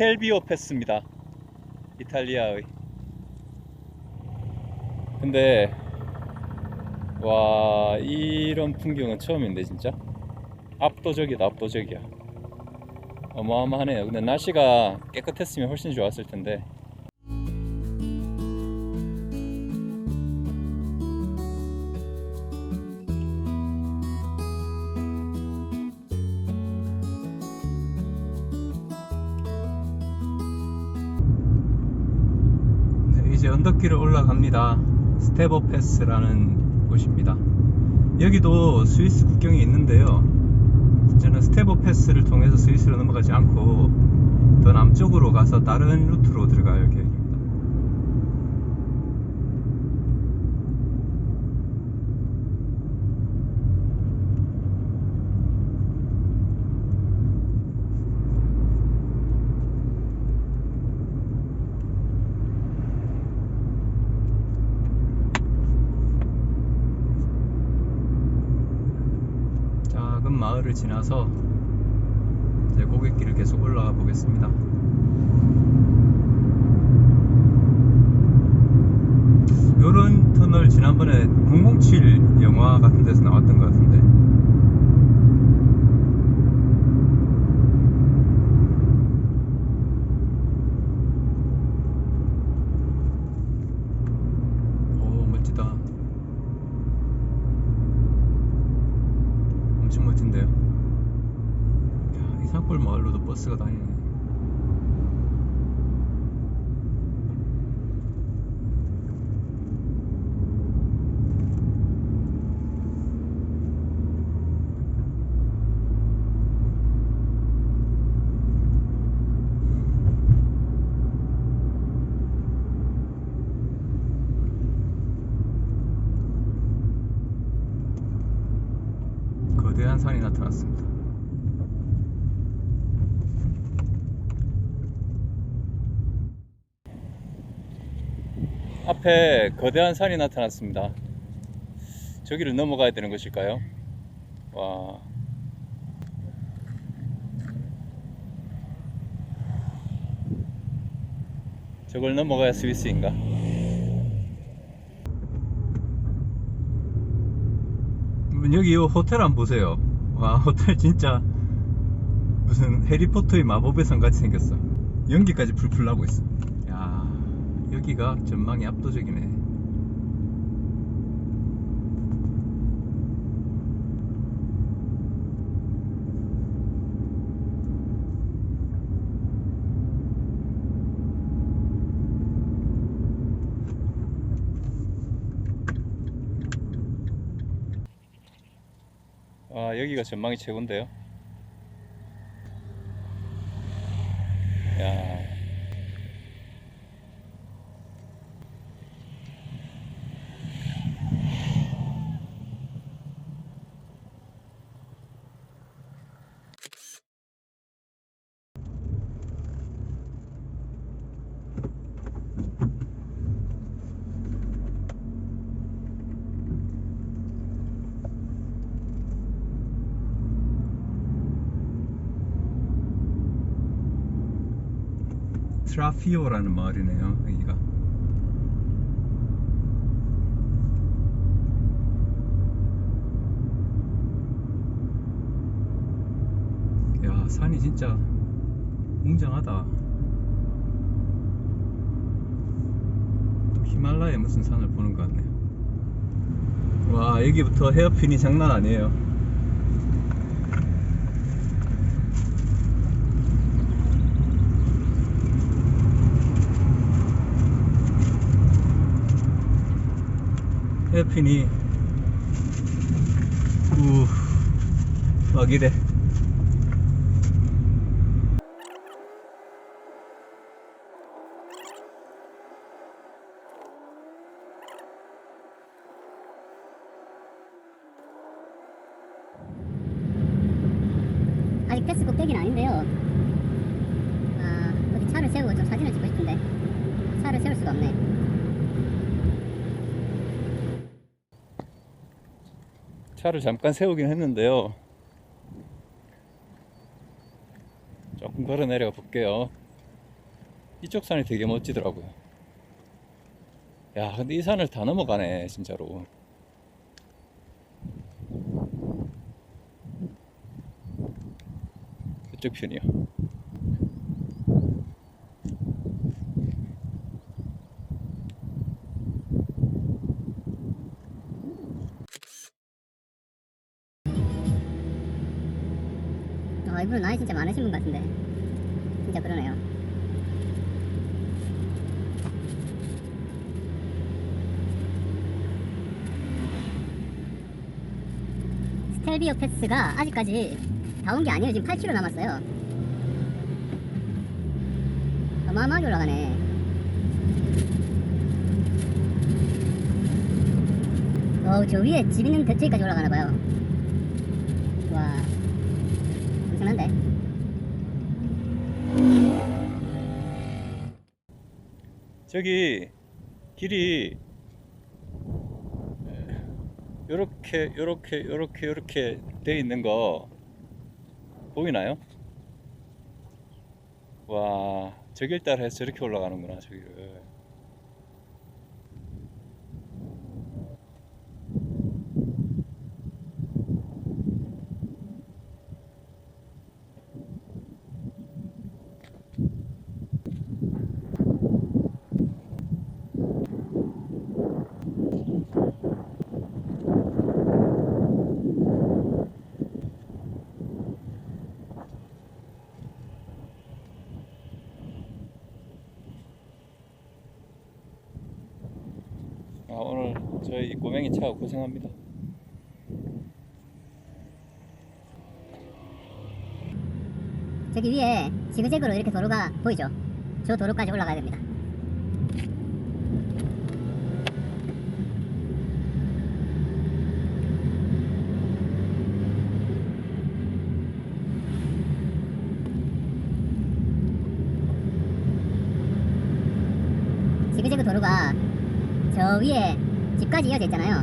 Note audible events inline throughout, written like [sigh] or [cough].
스텔비오 패스입니다. 이탈리아의. 근데 와 이런 풍경은 처음인데 진짜 압도적이다 압도적이야. 어마어마하네요. 근데 날씨가 깨끗했으면 훨씬 좋았을 텐데. 갑니다. 스테버 패스라는 곳입니다. 여기도 스위스 국경이 있는데요. 저는 스테버 패스를 통해서 스위스로 넘어가지 않고 더 남쪽으로 가서 다른 루트로 들어갈 계획입니 마을을 지나서 이제 고갯길을 계속 올라가 보겠습니다. 요런 터널 지난번에 007 영화 같은 데서 나왔던 것 같은데 오 멋지다 엄청 멋진데요 야, 이 산골 마을로도 버스가 다니네 거대한 산이 나타났습니다. 앞에 거대한 산이 나타났습니다. 저기를 넘어가야 되는 것일까요? 와. 저걸 넘어가야 스위스인가? 여기 이 호텔 안 보세요. 와 [laughs] 호텔 진짜 무슨 해리포터의 마법의 성 같이 생겼어. 연기까지 풀풀 나고 있어. 야 여기가 전망이 압도적이네. 아 여기가 전망이 최고인데요. 야. 트라피오라는 마을이네요. 여기가. 야 산이 진짜 웅장하다. 또 히말라야 무슨 산을 보는 것 같네요. 와 여기부터 헤어핀이 장난 아니에요. 헤어핀이 우 막 이래 아직 패스 꼭대기는 아닌데요. 아, 어디 차를 세우고 좀 사진을 찍고 싶은데 차를 세울 수가 없네. 차를 잠깐 세우긴 했는데요. 조금 걸어 내려가 볼게요. 이쪽 산이 되게 멋지더라고요. 야, 근데 이 산을 다 넘어가네, 진짜로. 이쪽 편이요. 아 이분은 나이 진짜 많으신 분 같은데. 진짜 그러네요. 스텔비오 패스가 아직까지 다 온 게 아니에요. 지금 8km 남았어요. 어마어마하게 올라가네. 어저 위에 집 있는 대체까지 올라가나봐요. 와 엄청난데 저기 길이 요렇게 요렇게 요렇게 요렇게 돼 있는 거 보이나요? 와, 저길 따라 해서 저렇게 올라가는구나, 저기를. 아, 오늘 저희 꼬맹이 차 고생합니다. 저기 위에 지그재그로 이렇게 도로가 보이죠? 저 도로까지 올라가야 됩니다. 지그재그 도로가 저 위에 집까지 이어져 있잖아요.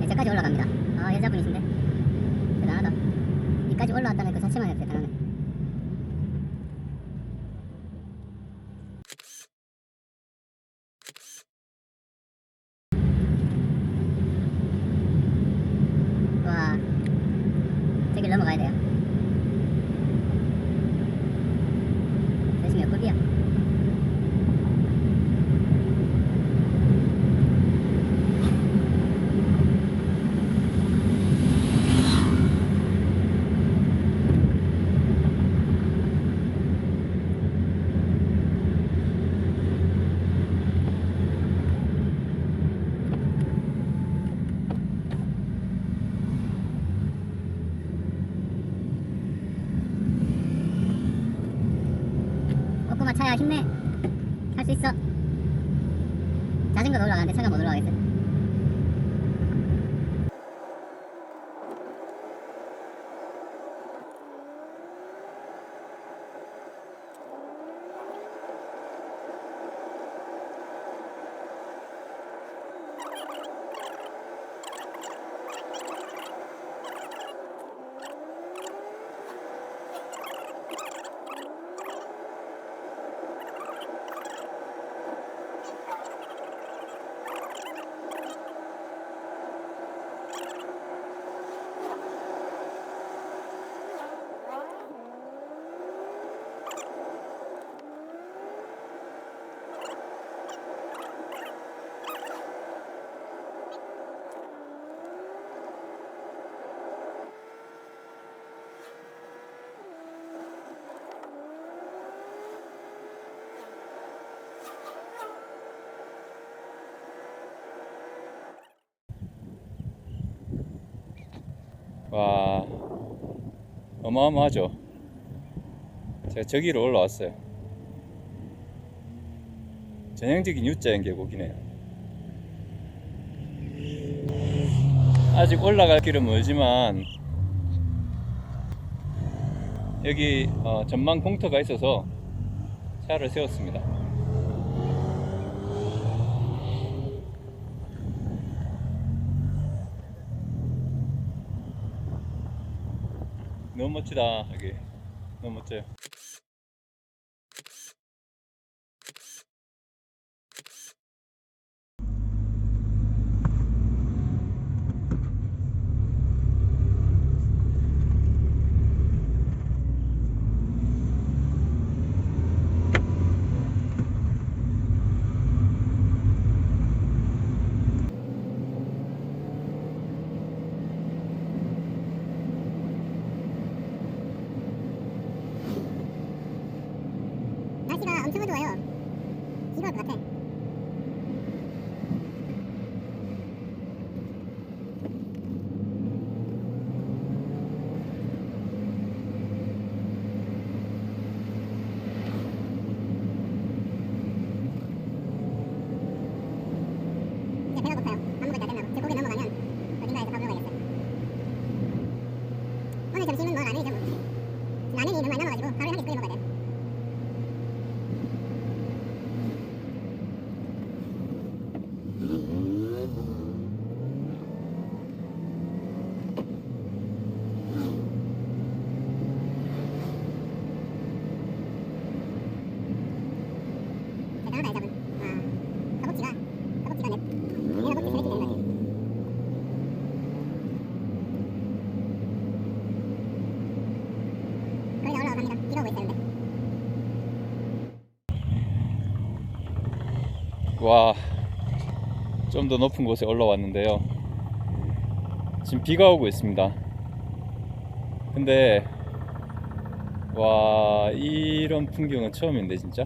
네, 저까지 올라갑니다. 아 여자분이신데 대단하다. 여기까지 올라왔다는 그 자체만 해도 대단하네. 와, 저길 넘어가야 돼요. 열심히 몇 급이야? 꼬꼬마 차야 힘내. 할 수 있어. 자전거도 올라가는데 차가 못 올라가겠어. 와, 어마어마하죠? 제가 저기로 올라왔어요. 전형적인 U자형 계곡이네요. 아직 올라갈 길은 멀지만 여기 어, 전망 공터가 있어서 차를 세웠습니다. 너무 멋지다. 여기. 너무 멋져요 엄청 어두워요. 비가 올 것 같아. 이제 배가 고파요. 밥 먹을 때 끝나고. 제 고개 넘어가면 어딘가에서 밥 먹어야겠어요. 오늘 점심은 뭐 라면이죠 뭐. 라면이 너무 많이 남아가지고 하루에 한 개씩 끓여 먹어야 돼. 대단하다 이 잡은. 와, 허벅지가 허벅지가 내 내가 허벅지 저렇게 되는 거 같아. 거의 다 올라갑니다. 비가 오고 있었는데. 와, 좀 더 높은 곳에 올라왔는데요. 지금 비가 오고 있습니다. 근데, 와, 이런 풍경은 처음인데, 진짜?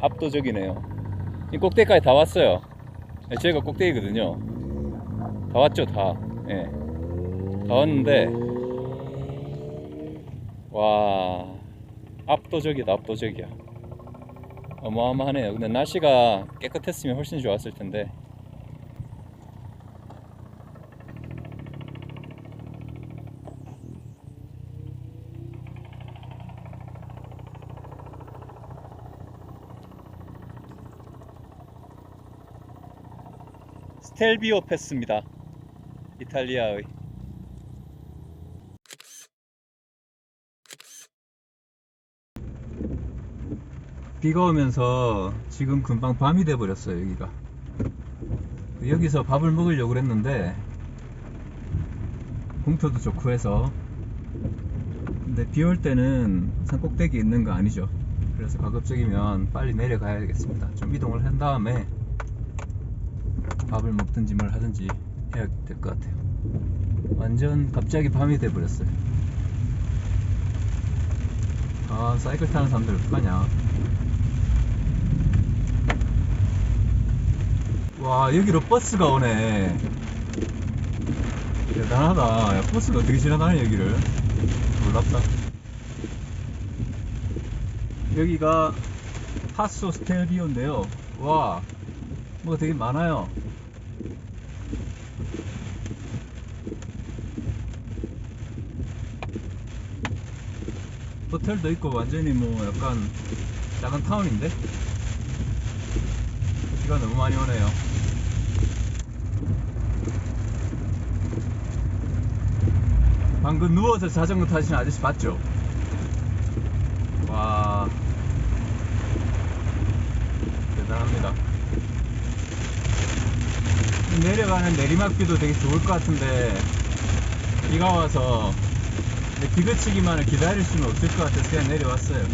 압도적이네요. 이 꼭대기까지 다 왔어요. 네, 저희가 꼭대기거든요. 다 왔죠, 다. 예. 다 왔는데, 와, 압도적이다, 압도적이야. 어마어마하네요. 근데 날씨가 깨끗했으면 훨씬 좋았을 텐데. 스텔비오 패스입니다. 이탈리아의. 비가 오면서 지금 금방 밤이 돼 버렸어요 여기가. 여기서 밥을 먹으려고 그랬는데 공터도 좋고 해서. 근데 비 올 때는 산 꼭대기 있는 거 아니죠. 그래서 가급적이면 빨리 내려가야겠습니다. 좀 이동을 한 다음에 밥을 먹든지 뭘 하든지 해야 될 것 같아요. 완전 갑자기 밤이 돼 버렸어요. 아 사이클 타는 사람들 어떡하냐 와 여기로 버스가 오네. 대단하다. 야, 버스가 어떻게 지나다니 여기를. 놀랍다. 여기가 파소 스텔비오인데요. 와 뭐가 되게 많아요. 호텔도 있고 완전히 뭐 약간 작은 타운인데? 비가 너무 많이 오네요. 방금 누워서 자전거 타시는 아저씨 봤죠? 와 대단합니다. 내려가는 내리막비도 되게 좋을 것 같은데 비가 와서 근데 비 그치기만을 기다릴 수는 없을 것 같아서 그냥 내려왔어요.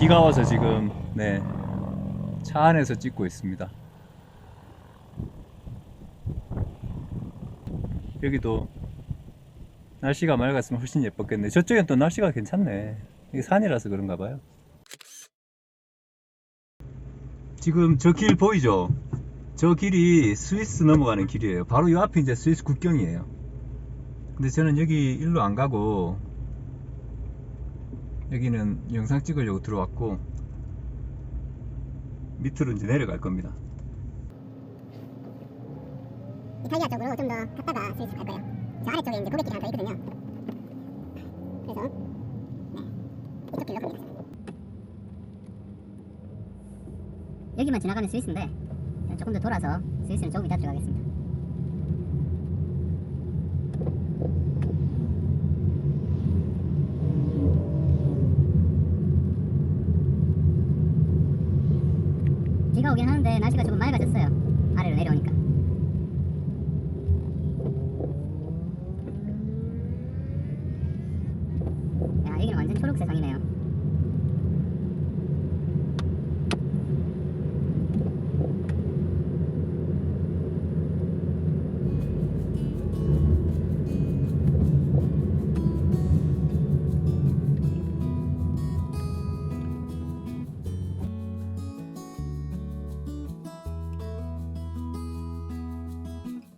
비가 와서 지금 네 차 안에서 찍고 있습니다. 여기도 날씨가 맑았으면 훨씬 예뻤겠네. 저쪽엔 또 날씨가 괜찮네. 이게 산이라서 그런가 봐요. 지금 저 길 보이죠? 저 길이 스위스 넘어가는 길이에요. 바로 이 앞이 이제 스위스 국경이에요. 근데 저는 여기 일로 안 가고 여기는 영상 찍으려고 들어왔고 밑으로 이제 내려갈 겁니다. 이탈리아 쪽으로 좀 더 갔다가 스위스 갈 거예요. 저 아래쪽에 이제 고객길이 더 있거든요. 그래서 네 이쪽 길로 갑니다. 여기만 지나가면 스위스인데 조금 더 돌아서 스위스는 조금 이따 들어가겠습니다. 비가 오긴 하는데 날씨가 조금 맑아졌어요. 아래로 내려오니까. 야, 여기는 완전 초록 세상이네요.